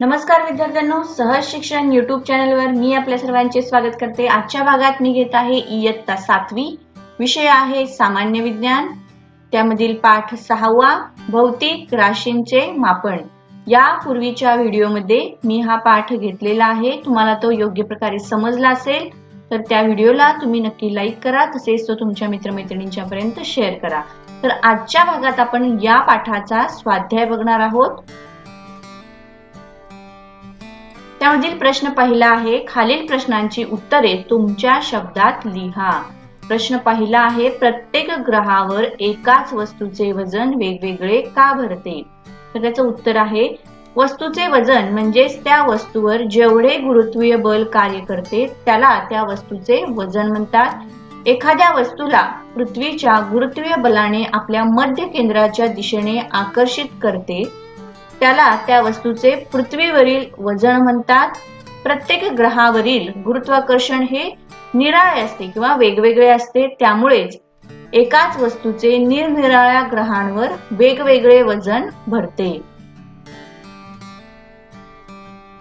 नमस्कार विद्यार्थ्यांनो सहज शिक्षण युट्यूब चॅनलवर मी आपल्या सर्वांचे स्वागत करते. आजच्या भागात मी घेत आहे इयत्ता सातवी. विषय आहे सामान्य विज्ञान. त्यामधील पाठ सहावा भौतिक राशींचे मापन. या पूर्वीच्या व्हिडिओमध्ये मी हा पाठ घेतलेला आहे. तुम्हाला तो योग्य प्रकारे समजला असेल तर त्या व्हिडिओला तुम्ही नक्की लाईक करा. तसेच तो तुमच्या मित्रमैत्रिणींच्या पर्यंत शेअर करा. तर आजच्या भागात आपण या पाठाचा स्वाध्याय बघणार आहोत. त्यामधील प्रश्न पहिला आहे खालील प्रश्नांची उत्तरे तुमच्या शब्दात लिहा. प्रश्न पहिला आहे प्रत्येक ग्रहावर एकाच वस्तूचे वजन वेगवेगळे का भरते? तर त्याचं उत्तर आहे वस्तूचे वजन म्हणजेच त्या वस्तूवर जेवढे गुरुत्वीय बल कार्य करते त्याला त्या वस्तूचे वजन म्हणतात. एखाद्या वस्तूला पृथ्वीच्या गुरुत्वीय बलाने आपल्या मध्य केंद्राच्या दिशेने आकर्षित करते त्याला त्या वस्तूचे पृथ्वीवरील वजन म्हणतात. प्रत्येक ग्रहावरील गुरुत्वाकर्षण हे निराळे असते किंवा वेगवेगळे असते. त्यामुळेच एकाच वस्तूचे निरनिराळ्या ग्रहांवर वेगवेगळे वजन भरते.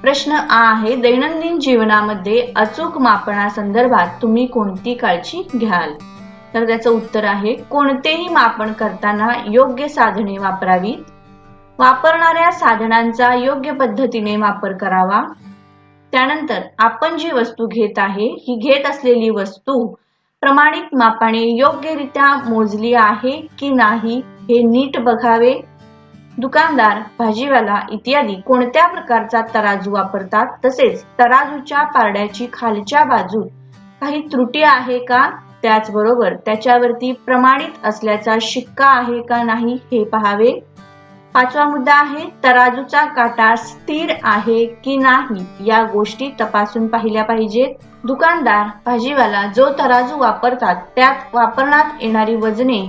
प्रश्न आ आहे दैनंदिन जीवनामध्ये अचूक मापनासंदर्भात तुम्ही कोणती काळजी घ्याल? तर त्याचं उत्तर आहे कोणतेही मापन करताना योग्य साधने वापरावीत. वापरणाऱ्या साधनांचा योग्य पद्धतीने वापर करावा. त्यानंतर आपण जी वस्तू घेत आहे ही घेत असलेली वस्तू प्रमाणित मापाने योग्यरित्या मोजली आहे की नाही हे नीट बघावे. दुकानदार भाजीवाला इत्यादी कोणत्या प्रकारचा तराजू वापरतात तसेच तराजूच्या पारड्याची खालच्या बाजूत काही त्रुटी आहे का? त्याचबरोबर त्याच्यावरती प्रमाणित असल्याचा शिक्का आहे का नाही हे पहावे. पाचवा मुद्दा आहे तराजूचा काटा स्थिर आहे की नाही? या गोष्टी तपासून पाहिल्या पाहिजेत. दुकानदार भाजीवाला जो तराजू वापरतात त्यात वापरण्यात येणारी वजने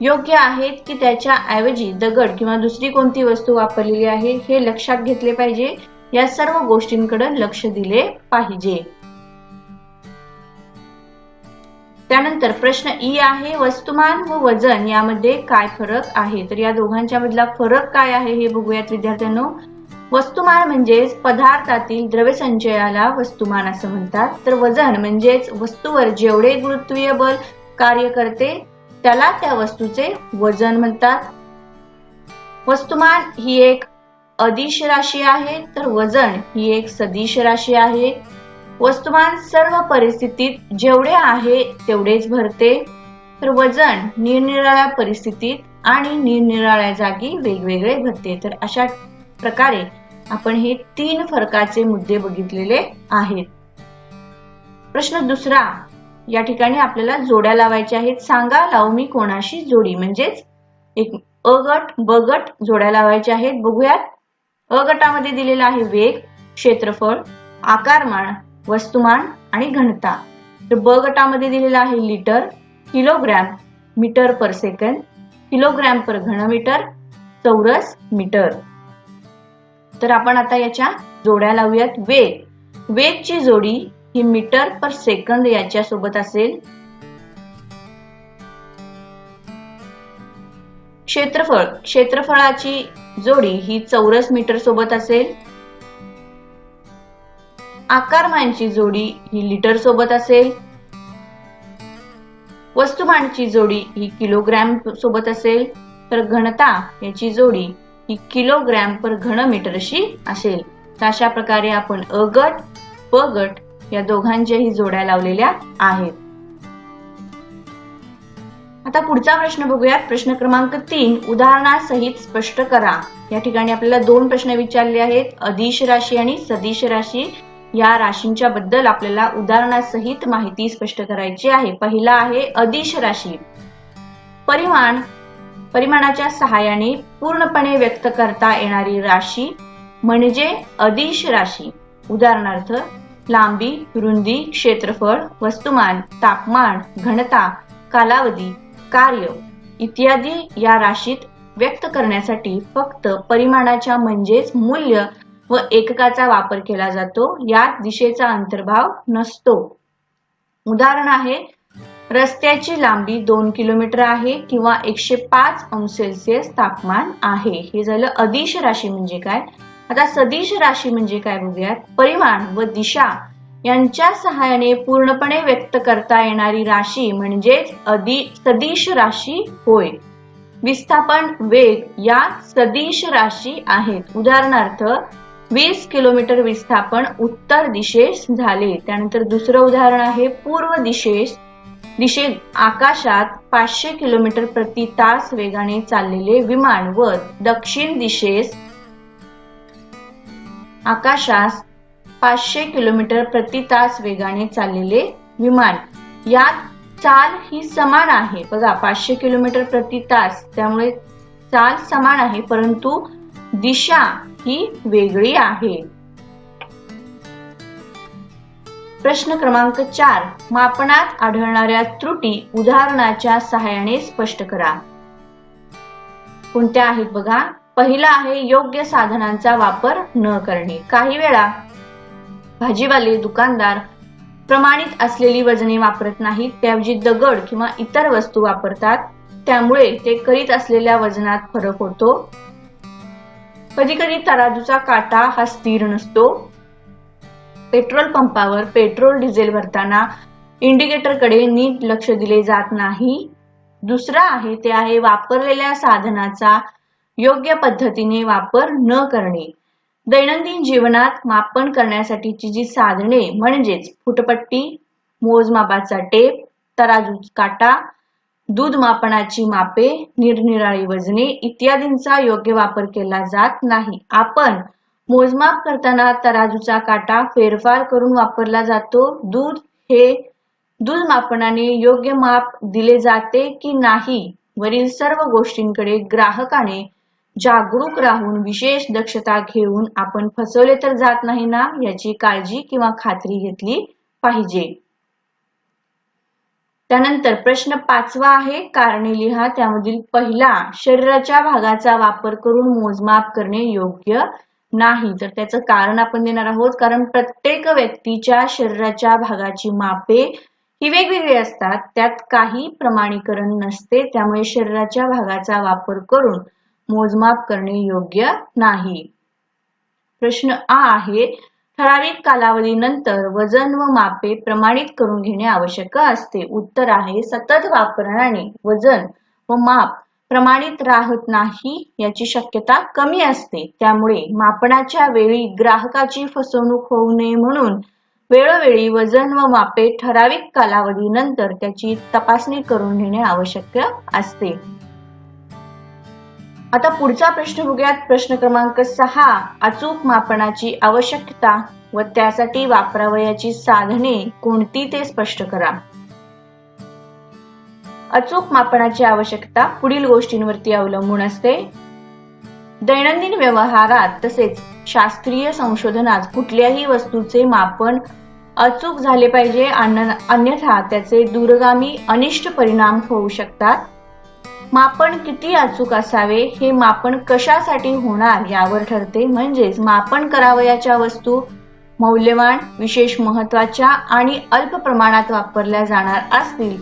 योग्य आहेत की त्याच्या ऐवजी दगड किंवा दुसरी कोणती वस्तू वापरलेली आहे हे लक्षात घेतले पाहिजे. या सर्व गोष्टींकडे लक्ष दिले पाहिजे. त्यानंतर प्रश्न ई आहे वस्तुमान व वजन यामध्ये काय फरक आहे? तर या दोघांच्या मधला फरक काय आहे हे बघूयात विद्यार्थ्यांनो. वस्तुमान म्हणजेच पदार्थातील द्रव्यसंचयाला वस्तुमान असं म्हणतात. तर वजन म्हणजेच वस्तूवर जेवढे गुरुत्वीय बल कार्य करते त्याला त्या वस्तूचे वजन म्हणतात. वस्तुमान ही एक अदिश राशी आहे तर वजन ही एक सदिश राशी आहे. वस्तुमान सर्व परिस्थितीत जेवढे आहे तेवढेच भरते. तर वजन निरनिराळ्या परिस्थितीत आणि निरनिराळ्या जागी वेगवेगळे भरते. तर अशा प्रकारे आपण हे तीन फरकाचे मुद्दे बघितलेले आहेत. प्रश्न दुसरा या ठिकाणी आपल्याला जोड्या लावायच्या आहेत. सांगा लावू मी कोणाशी जोडी? म्हणजेच एक अ गट ब गट जोड्या लावायच्या आहेत. बघूयात. अ गटामध्ये दिलेला आहे वेग क्षेत्रफळ आकारमान वस्तुमान आणि घनता. तर ब गटामध्ये दिलेला आहे litre kilogram metre per second kilogram per घनमीटर चौरस मीटर. तर आपण आता याच्या जोड्या लावूयात. वेग. वेगची जोडी ही मीटर पर सेकंद याच्या सोबत असेल. क्षेत्रफळ. क्षेत्रफळाची जोडी ही चौरस मीटर सोबत असेल. आकारमानची जोडी ही लिटर सोबत असेल. वस्तुमानची जोडी ही किलोग्रॅम सोबत असेल. तर घनता याची जोडी ही किलोग्रॅम पर घन मीटरशी असेल. तर अशा प्रकारे आपण अ गट प गट या दोघांच्याही जोड्या लावलेल्या आहेत. आता पुढचा प्रश्न बघूयात. प्रश्न क्रमांक तीन उदाहरणासहित स्पष्ट करा. या ठिकाणी आपल्याला दोन प्रश्न विचारले आहेत. अदिश राशी आणि सदिश राशी. या राशींच्या बद्दल आपल्याला उदाहरणासहित माहिती स्पष्ट करायची आहे. पहिला आहे अदिश राशी. परिमाण परिमाणाच्या सहाय्याने पूर्णपणे व्यक्त करता येणारी राशी म्हणजे अदिश राशी. उदाहरणार्थ लांबी रुंदी क्षेत्रफळ वस्तुमान तापमान घनता कालावधी कार्य इत्यादी या राशीत व्यक्त करण्यासाठी फक्त परिमाणाच्या म्हणजेच मूल्य व एककाचा वापर केला जातो. यात दिशेचा अंतर्भाव नसतो. उदाहरण आहे रस्त्याची लांबी दोन किलोमीटर आहे किंवा एकशे पाच अंश सेल्सिअस तापमान आहे. हे झालं अदिश राशी म्हणजे काय? आता सदिश राशी म्हणजे काय बघूयात? परिमाण व दिशा यांच्या सहाय्याने पूर्णपणे व्यक्त करता येणारी राशी म्हणजेच अधि सदिश राशी होय. विस्थापन वेग या सदिश राशी आहेत. उदाहरणार्थ वीस किलोमीटर विस्थापन उत्तर दिशेस झाले. त्यानंतर दुसरं उदाहरण आहे पूर्व दिशेस दिशे आकाशात पाचशे किलोमीटर प्रति तास वेगाने चाललेले विमान व दक्षिण दिशेस आकाशास पाचशे किलोमीटर प्रति तास वेगाने चाललेले विमान. यात चाल ही समान आहे. बघा पाचशे किलोमीटर प्रति तास त्यामुळे चाल समान आहे परंतु दिशा ही वेगळी आहे. प्रश्न क्रमांक चार. मापनात आढळणाऱ्या त्रुटी उदाहरणाच्या सहाय्याने स्पष्ट करा. कोणत्या आहेत बघा? पहिला आहे योग्य साधनांचा वापर न करणे. काही वेळा भाजीवाले दुकानदार प्रमाणित असलेली वजने वापरत नाहीत त्याऐवजी दगड किंवा इतर वस्तू वापरतात. त्यामुळे ते करीत असलेल्या वजनात फरक होतो. कधी कधी तराजूचा काटा हा स्थिर नसतो. पेट्रोल पंपावर पेट्रोल डिझेल भरताना इंडिकेटरकडे नीट लक्ष दिले जात नाही. दुसरा आहे ते आहे वापरलेल्या साधनाचा योग्य पद्धतीने वापर न करणे. दैनंदिन जीवनात मापन करण्यासाठीची जी साधने म्हणजेच फुटपट्टी मोजमापाचा टेप तराजू काटा दूध मापनाची मापे निरनिराळी वजने इत्यादींचा योग्य वापर केला जात नाही. आपण मोजमाप करताना तराजूचा काटा फेरफार करून वापरला जातो. दूध हे दूध मापनाने योग्य माप दिले जाते की नाही वरील सर्व गोष्टींकडे ग्राहकाने जागरूक राहून विशेष दक्षता घेऊन आपण फसवले तर जात नाही ना याची काळजी किंवा खात्री घेतली पाहिजे. त्यानंतर प्रश्न पाचवा आहे. कारणे लिहा. त्यामधील पहिला शरीराच्या भागाचा वापर करून मोजमाप करणे योग्य नाही. तर त्याचं कारण आपण देणार आहोत. कारण प्रत्येक व्यक्तीच्या शरीराच्या भागाची मापे ही वेगवेगळी असतात. त्यात काही प्रमाणीकरण नसते. त्यामुळे शरीराच्या भागाचा वापर करून मोजमाप करणे योग्य नाही. प्रश्न आ आहे. ठराविक कालावधीनंतर वजन व मापे प्रमाणित करून घेणे आवश्यक असते. उत्तर आहे सतत वापरण्याने वजन व माप प्रमाणित राहत नाही याची शक्यता कमी असते. त्यामुळे मापनाच्या वेळी ग्राहकाची फसवणूक होऊ नये म्हणून वेळोवेळी वजन व मापे ठराविक कालावधीनंतर त्याची तपासणी करून घेणे आवश्यक असते. आता पुढचा प्रश्न बघूयात. प्रश्न क्रमांक सहा अचूक मापनाची आवश्यकता व त्यासाठी वापरावयाची साधने कोणती ते स्पष्ट करा. अचूक मापनाची आवश्यकता पुढील गोष्टींवरती अवलंबून असते. दैनंदिन व्यवहारात तसेच शास्त्रीय संशोधनात कुठल्याही वस्तूचे मापन अचूक झाले पाहिजे अन्यथा त्याचे दूरगामी अनिष्ट परिणाम होऊ शकतात. मापन किती अचूक असावे हे मापन कशासाठी होणार यावर ठरते. म्हणजेच मापन करावयाच्या वस्तू मौल्यवान विशेष महत्त्वाच्या आणि अल्प प्रमाणात वापरल्या जाणार असतील.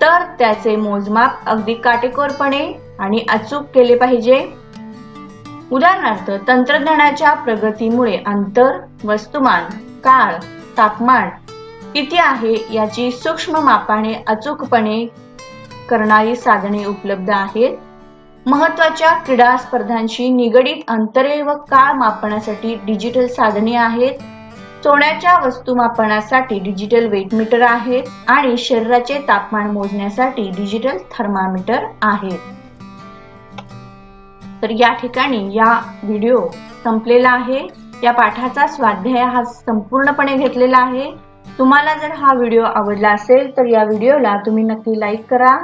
तर त्याचे मोजमाप अगदी काटेकोरपणे आणि अचूक केले पाहिजे. उदाहरणार्थ तंत्रज्ञानाच्या प्रगतीमुळे अंतर वस्तुमान काळ तापमान किती आहे याची सूक्ष्म मापाने अचूकपणे करणारी साधने उपलब्ध आहेत. महत्त्वाच्या क्रीडा स्पर्धांशी निगडीत अंतरे व काळ मापनासाठी डिजिटल साधने आहेत. सोन्याच्या वस्तू मापनासाठी डिजिटल वेट मीटर आहेत आणि शरीराचे तापमान मोजण्यासाठी डिजिटल थर्मामीटर आहेत तर या ठिकाणी या व्हिडिओ संपलेला आहे. या पाठाचा स्वाध्याय हा संपूर्णपणे घेतलेला आहे. तुम्हाला जर हा व्हिडिओ आवडला असेल तर या व्हिडिओला तुम्ही नक्की लाईक करा.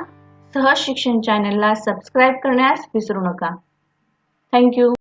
सहज शिक्षण चॅनलला सबस्क्राईब करण्यास विसरू नका. थँक्यू.